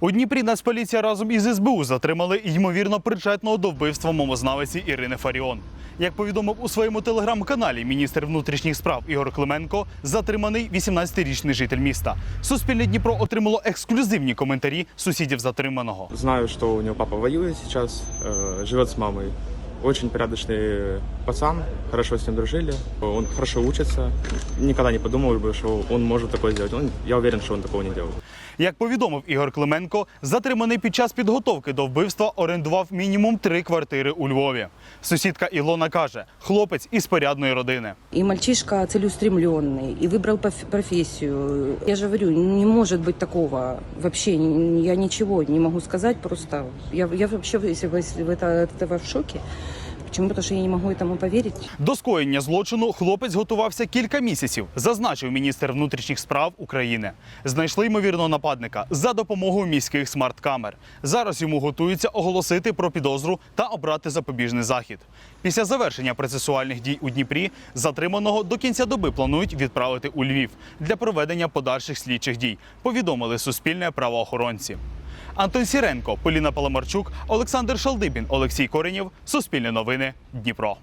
У Дніпрі Нацполіція разом із СБУ затримали ймовірно причетного до вбивства мовознавиці Ірини Фаріон. Як повідомив у своєму телеграм-каналі міністр внутрішніх справ Ігор Клименко, затриманий 18-річний житель міста. Суспільне Дніпро отримало ексклюзивні коментарі сусідів затриманого. Знаю, що у нього папа воює зараз, живе з мамою. Очень порядочный пацан, хорошо с ним дружили. Он хорошо учится. Никогда не подумал бы, что он может такое сделать. Он, я уверен, что он такого не делал. Як повідомив Ігор Клименко, затриманий під час підготовки до вбивства орендував мінімум три квартири у Львові. Сусідка Ілона каже, хлопець із порядної родини. И мальчишка целеустремленный, и выбрал поф- профессию. Я же говорю, не может быть такого вообще. н- Я ничего не могу сказать, просто я, я вообще если вы- если вы это, от этого в шоке. Почему? Потому что я не могу этому поверить. До скоєння злочину хлопець готувався кілька місяців, зазначив міністр внутрішніх справ України. Знайшли ймовірного нападника за допомогою міських смарт-камер. Зараз йому готуються оголосити про підозру та обрати запобіжний захід. Після завершення процесуальних дій у Дніпрі затриманого до кінця доби планують відправити у Львів для проведення подальших слідчих дій. Повідомили суспільне правоохоронці. Антон Сіренко, Поліна Паламарчук, Олександр Шалдибін, Олексій Коренєв. Суспільне новини. Дніпро.